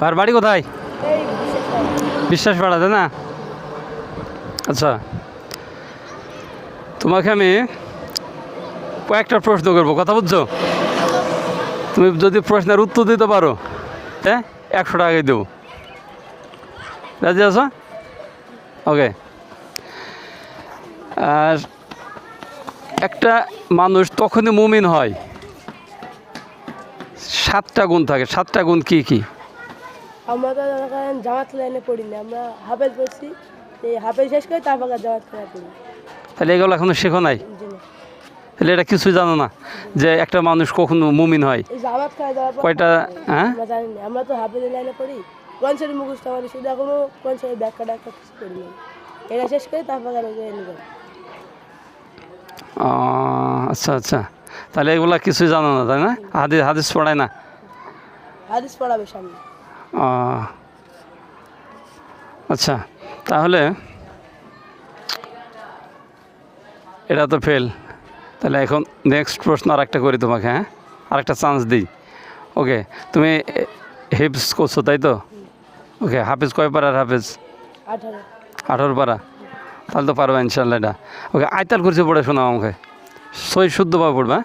আর বাড়ি কোথায়। বিশ্বাস বাড়াতে না? আচ্ছা। তোমাকে আমি কয়েকটা প্রশ্ন করব কথা বুঝছ? তুমি যদি প্রশ্নের উত্তর দিতে পারো হ্যাঁ? একশো টাকাই দেবো। রাজি আছো? ওকে। আর একটা মানুষ তখনই মুমিন হয় সাতটা গুণ থাকে সাতটা গুণ কি কি? আমরা তো জামাত লাইনে পড়ি না আমরা হাফেজ পড়ছি এই হাফেজ শেষ করে তারপর জামাত তাহলে এগুলো এখনও শেখো নাই? তাহলে এটা কিছুই জানো না যে একটা মানুষ কখনো মুমিন হয়। এই জামাত খেলা যাওয়ার পর কয়টা হ্যাঁ? আমরা জানি না আমরা তো হাফেজ লাইনে পড়ি কোন মুখস্থ আমাদের শুধু এখনও কোন ব্যাখ্যা ডাক্কা কিছু করি না এটা শেষ করে তারপর আচ্ছা আচ্ছা। তাহলে এগুলা কিছুই জানো না তাই না? হাদিস হাদিস পড়ায় না? হাদিস পড়াবে সামনে ও, আচ্ছা তাহলে এটা তো ফেল তাহলে এখন নেক্সট প্রশ্ন আর একটা করি তোমাকে হ্যাঁ? আরেকটা চান্স দিই। ওকে তুমি হিপস করছ তাই তো? ওকে হাফিজ কয় পারার হাফিজ? আঠারো। পারা তাহলে তো পারবে ইনশাল্লাহ এটা। ওকে আয়তাল করছে পড়ে শোনাও আমাকে। সই শুদ্ধভাবে পড়বে হ্যাঁ?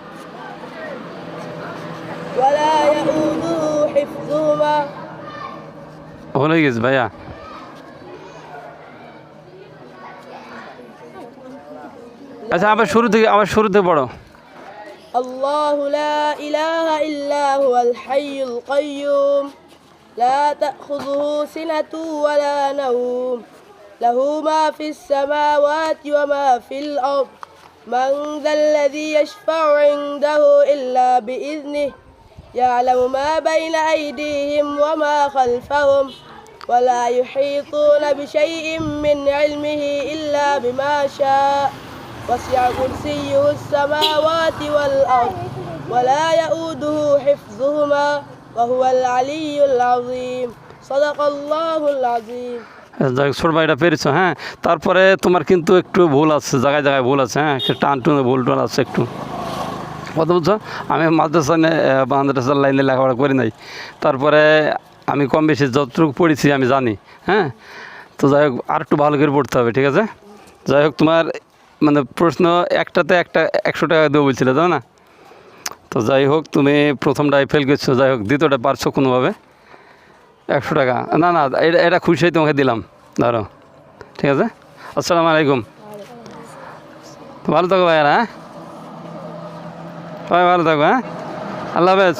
ولا يؤوده حفظهما হয়ে গেছে ভাইয়া আচ্ছা আবার শুরু থেকে আবার শুরু থেকে পড়ো الله لا إله إلا هو الحي القيوم لا تأخذه سنة ولا نوم له ما في السماوات وما في الأرض من ذا الذي يشفع عنده إلا بإذنه يعلم ما بين أيديهم وما خلفهم ولا يحيطون بشيء من علمه إلا بما شاء وسع كرسيه السماوات والأرض ولا يؤوده حفظهما وهو العلي العظيم صدق الله العظيم যাই হোক, ছোট ভাইটা পেরেছো হ্যাঁ তারপরে তোমার কিন্তু একটু ভুল আছে জায়গায় জায়গায় ভুল আছে হ্যাঁ একটু টান টুনে ভুল টুল আছে একটু কথা বলছো আমি মাদ্রাসা মাদ্রাসার লাইনে লেখাপড়া করি নাই। তারপরে আমি কম বেশি যতটুকু পড়েছি আমি জানি হ্যাঁ? তো যাই হোক, আর একটু ভালো করে পড়তে হবে, ঠিক আছে? যাই হোক, তোমার মানে প্রশ্ন একটাতে একটা একশো টাকা দেবো বলছিলে তাই না? তো যাই হোক, তুমি প্রথমটায় ফেল করছ, যাই হোক, দ্বিতীয়টা পারছ কোনোভাবে? একশো টাকা, না না, এটা এটা খুশি তোমাকে দিলাম, ধরো, ঠিক আছে? আসসালামু আলাইকুম। ভালো থাকো ভাইয়ারা হ্যাঁ? সবাই ভালো থাকো হ্যাঁ? আল্লাহ হাফেজ।